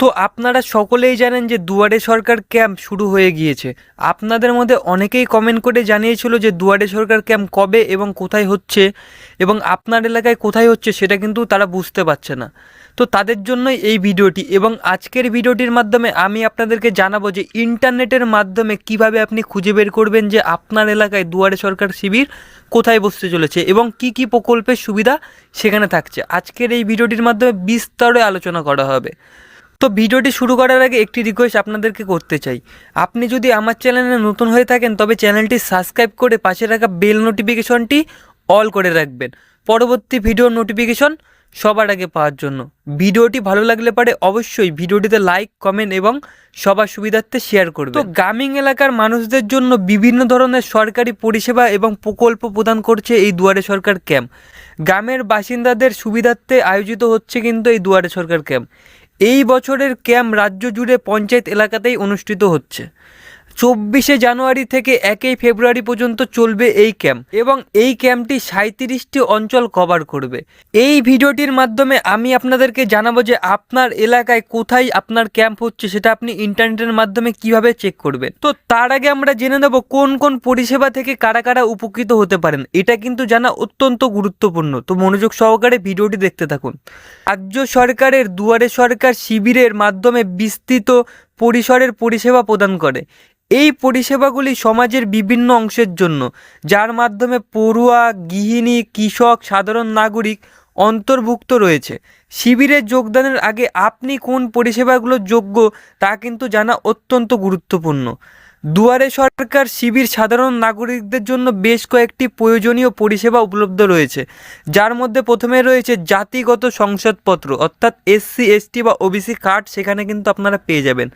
তো আপনারা সকলেই জানেন যে দুয়ারে সরকার ক্যাম্প শুরু হয়ে গিয়েছে। আপনাদের মধ্যে অনেকেই কমেন্ট করে জানিয়েছিল যে দুয়ারে সরকার ক্যাম্প কবে এবং কোথায় হচ্ছে এবং আপনার এলাকায় কোথায় হচ্ছে সেটা কিন্তু তারা বুঝতে পারছে না। তো তাদের জন্যই এই ভিডিওটি এবং আজকের ভিডিওটির মাধ্যমে আমি আপনাদেরকে জানাব যে ইন্টারনেটের মাধ্যমে কীভাবে আপনি খুঁজে বের করবেন যে আপনার এলাকায় দুয়ারে সরকার শিবির কোথায় বসতে চলেছে এবং কি কি প্রকল্পের সুবিধা সেখানে থাকছে। আজকের এই ভিডিওটির মাধ্যমে বিস্তরে আলোচনা করা হবে। তো ভিডিওটি শুরু করার আগে একটি রিকোয়েস্ট আপনাদেরকে করতে চাই। আপনি যদি আমার চ্যানেলে নতুন হয়ে থাকেন, তবে চ্যানেলটি সাবস্ক্রাইব করে পাশে রাখা বেল নোটিফিকেশনটি অল করে রাখবেন। পরবর্তী ভিডিওর নোটিফিকেশন সবার আগে পাওয়ার জন্য। ভিডিওটি ভালো লাগলে পারে অবশ্যই ভিডিওটিতে লাইক কমেন্ট এবং সবার সুবিধার্থে শেয়ার করবে তো গ্রামীণ এলাকার মানুষদের জন্য বিভিন্ন ধরনের সরকারি পরিষেবা এবং প্রকল্প প্রদান করছে এই দুয়ারে সরকার ক্যাম্প গ্রামের বাসিন্দাদের সুবিধার্থে আয়োজিত হচ্ছে কিন্তু এই দুয়ারে সরকার ক্যাম্প এই বছরের ক্যাম্প রাজ্য জুড়ে পঞ্চায়েত এলাকাতেই অনুষ্ঠিত হচ্ছে। চব্বিশে জানুয়ারি থেকে একই ফেব্রুয়ারি পর্যন্ত চলবে এই ক্যাম্প এবং এই ক্যাম্পটি সাঁত্রিশটি অঞ্চল কভার করবে। এই ভিডিওটির মাধ্যমে আমি আপনাদেরকে জানাব যে আপনার এলাকায় কোথায় আপনার ক্যাম্প হচ্ছে সেটা আপনি ইন্টারনেটের মাধ্যমে কীভাবে চেক করবেন। তো তার আগে আমরা জেনে নেব কোন কোন পরিষেবা থেকে কারা কারা উপকৃত হতে পারেন। এটা কিন্তু জানা অত্যন্ত গুরুত্বপূর্ণ। তো মনোযোগ সহকারে ভিডিওটি দেখতে থাকুন। রাজ্য সরকারের দুয়ারে সরকার শিবিরের মাধ্যমে বিস্তৃত পরিসরের পরিষেবা প্রদান করে। এই পরিষেবাগুলি সমাজের বিভিন্ন অংশের জন্য, যার মাধ্যমে পড়ুয়া, গৃহিণী, কৃষক, সাধারণ নাগরিক অন্তর্ভুক্ত রয়েছে। শিবিরে যোগদানের আগে আপনি কোন পরিষেবাগুলোর যোগ্য তা কিন্তু জানা অত্যন্ত গুরুত্বপূর্ণ। দুয়ারে সরকার শিবির সাধারণ নাগরিকদের জন্য বেশ কয়েকটি প্রয়োজনীয় পরিষেবা উপলব্ধ রয়েছে। যার মধ্যে প্রথমে রয়েছে জাতিগত সংসদপত্র, অর্থাৎ এসসি, এসটি বা ওবিসি কার্ড, সেখানে কিন্তু আপনারা পেয়ে যাবেন।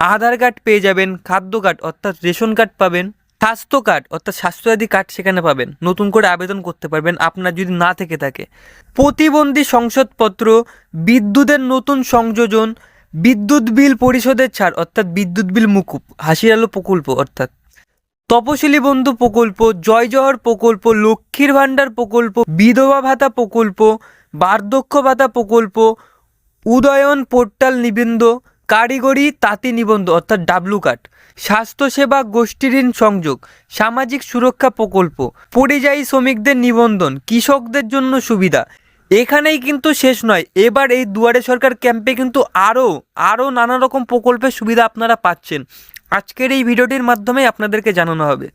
আধার কার্ড পেয়ে যাবেন, খাদ্য কার্ড অর্থাৎ রেশন কার্ড পাবেন, স্বাস্থ্য কার্ড অর্থাৎ স্বাস্থ্যসাথী কার্ড সেখানে পাবেন। নতুন করে আবেদন করতে পারবেন আপনার যদি না থেকে থাকে। প্রতিবন্ধী সংসদপত্র, বিদ্যুতের নতুন সংযোজন, বিদ্যুৎ বিল পরিশোধের ছাড় অর্থাৎ বিদ্যুৎ বিল মুকুব হাসির আলো প্রকল্প অর্থাৎ। তপশিলি বন্ধু প্রকল্প, জয় জহর প্রকল্প, লক্ষ্মীর ভাণ্ডার প্রকল্প, বিধবা ভাতা প্রকল্প, বার্ধক্য ভাতা প্রকল্প, উদয়ন পোর্টাল নিবন্ধ কারিগরি তাঁতি নিবন্ধ, অর্থাৎ ডাব্লু কার্ড স্বাস্থ্যসেবা গোষ্ঠী ঋণ সংযোগ, সামাজিক সুরক্ষা প্রকল্প, পরিযায়ী শ্রমিকদের নিবন্ধন, কৃষকদের জন্য সুবিধা। এখানেই কিন্তু শেষ নয়, এবার এই দুয়ারে সরকার ক্যাম্পে কিন্তু আরও আরও নানা রকম প্রকল্পের সুবিধা আপনারা পাচ্ছেন। আজকের এই ভিডিওটির মাধ্যমে আপনাদেরকে জানানো হবে।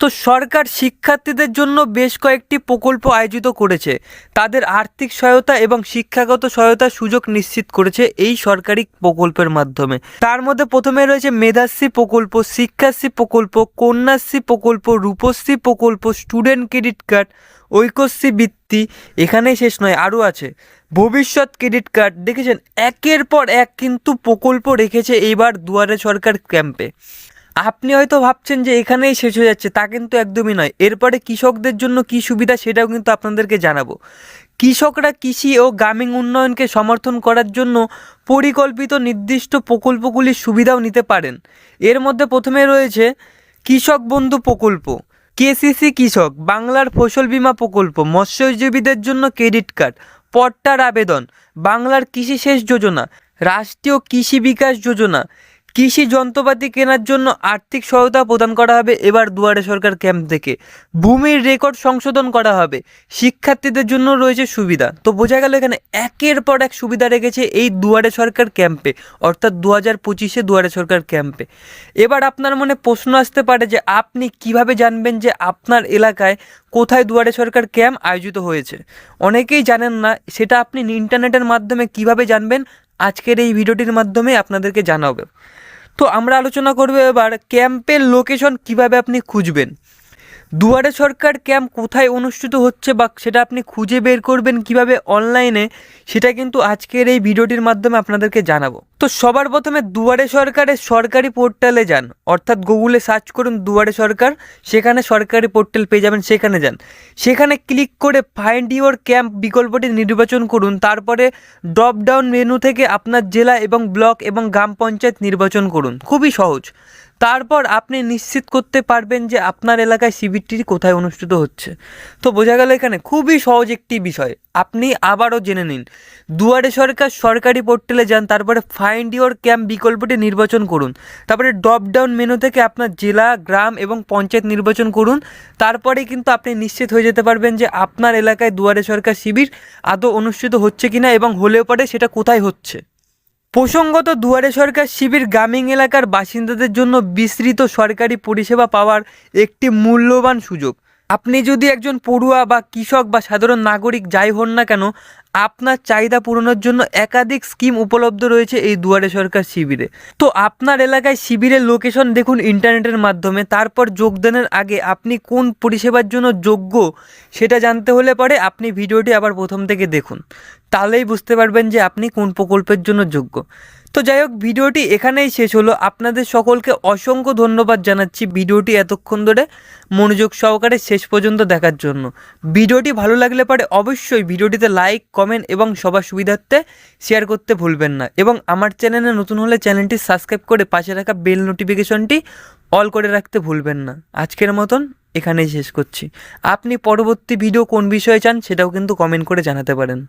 তো সরকার শিক্ষার্থীদের জন্য বেশ কয়েকটি প্রকল্প আয়োজিত করেছে। তাদের আর্থিক সহায়তা এবং শিক্ষাগত সহায়তার সুযোগ নিশ্চিত করেছে এই সরকারি প্রকল্পের মাধ্যমে। তার মধ্যে প্রথমে রয়েছে মেধাশ্রী প্রকল্প, শিক্ষাশ্রী প্রকল্প, কন্যাশ্রী প্রকল্প, রূপশ্রী প্রকল্প, স্টুডেন্ট ক্রেডিট কার্ড, ঐক্যশ্রী বৃত্তি, এখানেই শেষ নয়, আরও আছে। ভবিষ্যৎ ক্রেডিট কার্ড, দেখেছেন? একের পর এক কিন্তু প্রকল্প রেখেছে এইবার দুয়ারে সরকার ক্যাম্পে। আপনি হয়তো ভাবছেন যে এখানেই শেষ হয়ে যাচ্ছে, তা কিন্তু একদমই নয়। এরপরে কৃষকদের জন্য কী সুবিধা সেটাও কিন্তু আপনাদেরকে জানাব। কৃষকরা কৃষি ও গ্রামীণ উন্নয়নকে সমর্থন করার জন্য পরিকল্পিত নির্দিষ্ট প্রকল্পগুলির সুবিধাও নিতে পারেন। এর মধ্যে প্রথমে রয়েছে কৃষক বন্ধু প্রকল্প, কেসিসি কৃষক, বাংলার ফসল বীমা প্রকল্প, মৎস্যজীবীদের জন্য ক্রেডিট কার্ড, পট্টার আবেদন, বাংলার কৃষি শেষ যোজনা, রাষ্ট্রীয় কৃষি বিকাশ যোজনা কৃষি যন্ত্রপাতি কেনার জন্য আর্থিক সহায়তা প্রদান করা হবে এবার দুয়ারে সরকার ক্যাম্প থেকে। ভূমির রেকর্ড সংশোধন করা হবে। শিক্ষার্থীদের জন্য রয়েছে সুবিধা। তো বোঝা গেল এখানে একের পর এক সুবিধা রেখেছে এই দুয়ারে সরকার ক্যাম্পে, অর্থাৎ দু হাজার পঁচিশে দুয়ারে সরকার ক্যাম্পে। এবার আপনার মনে প্রশ্ন আসতে পারে যে আপনি কীভাবে জানবেন যে আপনার এলাকায় কোথায় দুয়ারে সরকার ক্যাম্প আয়োজিত হয়েছে? অনেকেই জানেন না, সেটা আপনি ইন্টারনেটের মাধ্যমে কীভাবে জানবেন? আজকের এই ভিডিওটির মাধ্যমে আপনাদেরকে জানাবে। তো আমরা আলোচনা করব এবার ক্যাম্পের লোকেশন কীভাবে আপনি খুঁজবেন। দুয়ারে সরকার ক্যাম্প কোথায় অনুষ্ঠিত হচ্ছে বা সেটা আপনি খুঁজে বের করবেন কীভাবে অনলাইনে, সেটা কিন্তু আজকের এই ভিডিওটির মাধ্যমে আপনাদেরকে জানাব। তো সবার প্রথমে দুয়ারে সরকারের সরকারি পোর্টালে যান। অর্থাৎ গুগলে সার্চ করুন দুয়ারে সরকার, সেখানে সরকারি পোর্টাল পেয়ে যাবেন, সেখানে যান। সেখানে ক্লিক করে ফাইন্ড ইউর ক্যাম্প বিকল্পটি নির্বাচন করুন। তারপরে ড্রপ ডাউন মেনু থেকে আপনার জেলা এবং ব্লক এবং গ্রাম পঞ্চায়েত নির্বাচন করুন। খুবই সহজ। তারপর আপনি নিশ্চিত করতে পারবেন যে আপনার এলাকায় শিবিরটি কোথায় অনুষ্ঠিত হচ্ছে? তো বোঝা গেল এখানে খুবই সহজ একটি বিষয়। আপনি আবারও জেনে নিন। দুয়ারে সরকার সরকারি পোর্টালে যান, তারপরে ফাইন ফাইন্ড ইওর ক্যাম্প বিকল্পটি নির্বাচন করুন। তারপরে ড্রপ ডাউন মেনু থেকে আপনার জেলা, গ্রাম এবং পঞ্চায়েত নির্বাচন করুন। তারপরে কিন্তু আপনি নিশ্চিত হয়ে যেতে পারবেন যে আপনার এলাকায় দুয়ারে সরকার শিবির আদৌ অনুষ্ঠিত হচ্ছে কিনা এবং হলেও পারে সেটা কোথায় হচ্ছে। প্রসঙ্গত দুয়ারে সরকার শিবির গ্রামীণ এলাকার বাসিন্দাদের জন্য বিস্তৃত সরকারি পরিষেবা পাওয়ার একটি মূল্যবান সুযোগ। আপনি যদি একজন পড়ুয়া বা কৃষক বা সাধারণ নাগরিক যাই হন না কেন আপনার চাহিদা পূরণের জন্য একাধিক স্কিম উপলব্ধ রয়েছে এই দুয়ারে সরকার শিবিরে। তো আপনার এলাকায় শিবিরের লোকেশন দেখুন ইন্টারনেটের মাধ্যমে, তারপর যোগদানের আগে আপনি কোন পরিষেবার জন্য যোগ্য সেটা জানতে হলে পরে আপনি ভিডিওটি আবার প্রথম থেকে দেখুন। তাহলেই বুঝতে পারবেন যে আপনি কোন প্রকল্পের জন্য যোগ্য। তো যাই হোক, ভিডিওটি এখানেই শেষ হলো। আপনাদের সকলকে অসংখ্য ধন্যবাদ জানাচ্ছি ভিডিওটি এতক্ষণ ধরে মনোযোগ সহকারে শেষ পর্যন্ত দেখার জন্য। ভিডিওটি ভালো লাগলে পরে অবশ্যই ভিডিওটিতে লাইক কমেন্ট এবং সবার সুবিধার্থে শেয়ার করতে ভুলবেন না। এবং আমার চ্যানেলে নতুন হলে চ্যানেলটি সাবস্ক্রাইব করে পাশে রাখা বেল নোটিফিকেশনটি অল করে রাখতে ভুলবেন না। আজকের মতন এখানেই শেষ করছি। আপনি পরবর্তী ভিডিও কোন বিষয়ে চান সেটাও কিন্তু কমেন্ট করে জানাতে পারেন।